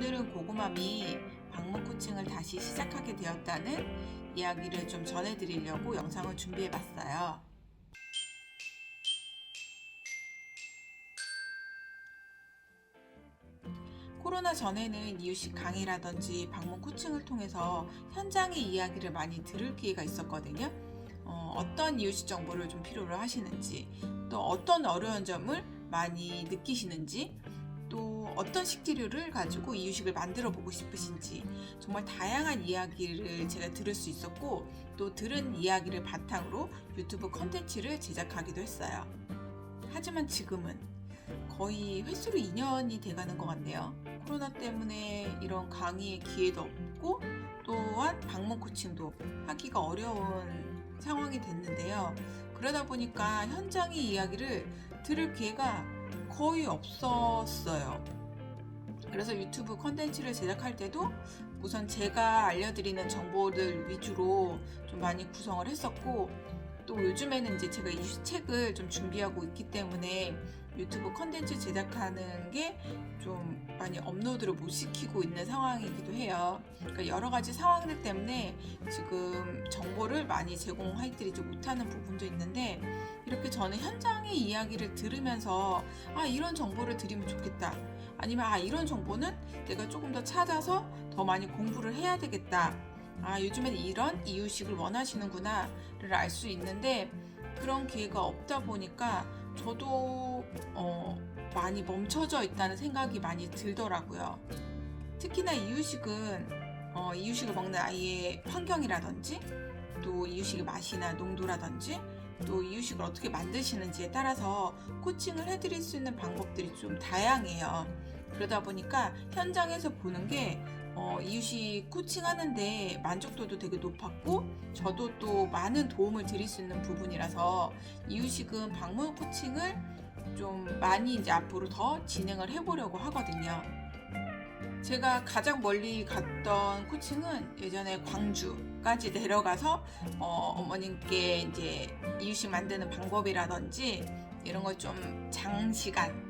오늘은 고구마미 방문 코칭을 다시 시작하게 되었다는 이야기를 좀 전해드리려고 영상을 준비해봤어요. 코로나 전에는 이유식 강의라든지 방문 코칭을 통해서 현장의 이야기를 많이 들을 기회가 있었거든요. 어, 떤 이유식 정보를 좀 필요로 하시는지, 또 어떤 어려운 점을 많이 느끼시는지, 또 어떤 식재료를 가지고 이 유식을 만들어 보고 싶으신지 정말 다양한 이야기를 제가 들을 수 있었고 또 들은 이야기를 바탕으로 유튜브 컨텐츠를 제작하기도 했어요. 하지만 지금은 거의 횟수로 2년이 돼가는 것 같네요. 코로나 때문에 이런 강의의 기회도 없고 또한 방문 코칭도 하기가 어려운 상황이 됐는데요. 그러다 보니까 현장의 이야기를 들을 기회가 거의 없었어요. 그래서 유튜브 컨텐츠를 제작할 때도 우선 제가 알려드리는 정보들 위주로 좀 많이 구성을 했었고 또 요즘에는 이제 제가 이 책을 좀 준비하고 있기 때문에 유튜브 컨텐츠 제작하는 게 좀 많이 업로드를 못 시키고 있는 상황이기도 해요. 그러니까 여러 가지 상황들 때문에 지금 정보를 많이 제공해드리지 못하는 부분도 있는데 이렇게 저는 현장의 이야기를 들으면서 아 이런 정보를 드리면 좋겠다. 아니면 아 이런 정보는 내가 조금 더 찾아서 더 많이 공부를 해야 되겠다. 아 요즘엔 이런 이유식을 원하시는구나를 알 수 있는데 그런 기회가 없다 보니까 저도 어, 많이 멈춰져 있다는 생각이 많이 들더라고요. 특히나 이유식은 어, 이유식을 먹는 아이의 환경이라든지 또 이유식의 맛이나 농도라든지 또 이유식을 어떻게 만드시는지에 따라서 코칭을 해드릴 수 있는 방법들이 좀 다양해요. 그러다 보니까 현장에서 보는 게 어, 이유식 코칭하는데 만족도도 되게 높았고 저도 또 많은 도움을 드릴 수 있는 부분이라서 이유식은 방문 코칭을 좀 많이 이제 앞으로 더 진행을 해보려고 하거든요. 제가 가장 멀리 갔던 코칭은 예전에 광주까지 내려가서 어, 어머님께 이제 이유식 만드는 방법이라든지 이런 걸좀 장시간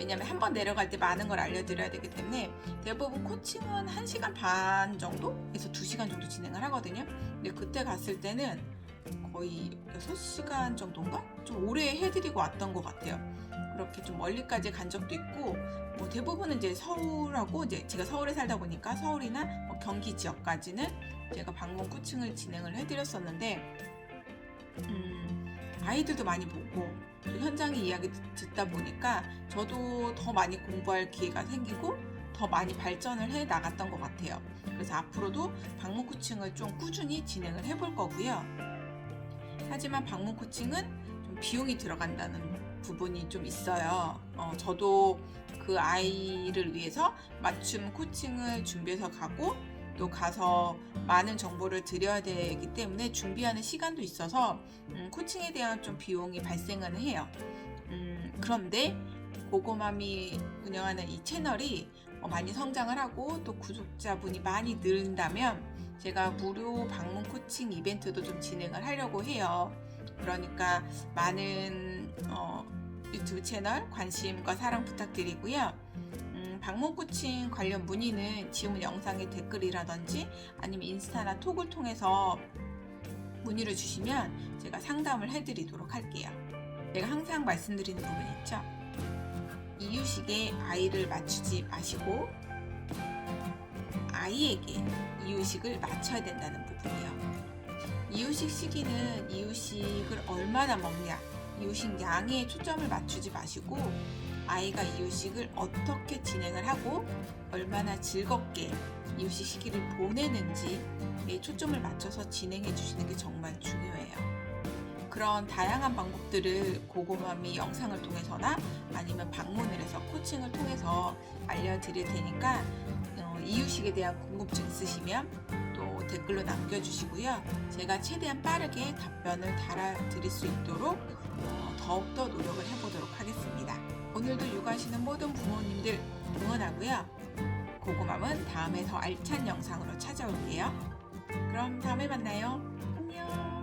왜냐면 한 번 내려갈 때 많은 걸 알려드려야 되기 때문에 대부분 코칭은 1시간 반 정도에서 2시간 정도 진행을 하거든요. 근데 그때 갔을 때는 거의 6시간 정도인가? 좀 오래 해드리고 왔던 것 같아요. 그렇게 좀 멀리까지 간 적도 있고, 뭐 대부분은 이제 서울하고, 이제 제가 서울에 살다 보니까 서울이나 뭐 경기 지역까지는 제가 방문 코칭을 진행을 해드렸었는데, 음, 아이들도 많이 보고, 또 현장의 이야기 듣다 보니까 저도 더 많이 공부할 기회가 생기고, 더 많이 발전을 해 나갔던 것 같아요. 그래서 앞으로도 방문 코칭을 좀 꾸준히 진행을 해볼 거고요. 하지만 방문 코칭은 좀 비용이 들어간다는 부분이 좀 있어요. 어, 저도 그 아이를 위해서 맞춤 코칭을 준비해서 가고 또 가서 많은 정보를 드려야 되기 때문에 준비하는 시간도 있어서 음, 코칭에 대한 좀 비용이 발생은 해요. 음, 그런데 고고맘이 운영하는 이 채널이 어, 많이 성장을 하고 또 구독자분이 많이 늘다면 제가 무료 방문 코칭 이벤트도 좀 진행을 하려고 해요. 그러니까 많은 어, 유튜브 채널 관심과 사랑 부탁드리고요. 음, 방문 코칭 관련 문의는 지금 영상의 댓글이라든지 아니면 인스타나 톡을 통해서 문의를 주시면 제가 상담을 해드리도록 할게요. 제가 항상 말씀드리는 부분 있죠. 이유식에 아이를 맞추지 마시고 아이에게 이유식을 맞춰야 된다는 부분이요. 이유식 시기는 이유식을 얼마나 먹냐, 이유식 양에 초점을 맞추지 마시고 아이가 이유식을 어떻게 진행을 하고 얼마나 즐겁게 이유식 시기를 보내는지에 초점을 맞춰서 진행해 주시는 게 정말 중요해요. 그런 다양한 방법들을 고고맘이 영상을 통해서나 아니면 방문을 해서 코칭을 통해서 알려드릴 테니까 어, 이유식에 대한 궁금증 있으시면 또 댓글로 남겨주시고요. 제가 최대한 빠르게 답변을 달아드릴 수 있도록 어, 더욱더 노력을 해보도록 하겠습니다. 오늘도 육아하시는 모든 부모님들 응원하고요. 고구맘은 다음에 더 알찬 영상으로 찾아올게요. 그럼 다음에 만나요. 안녕.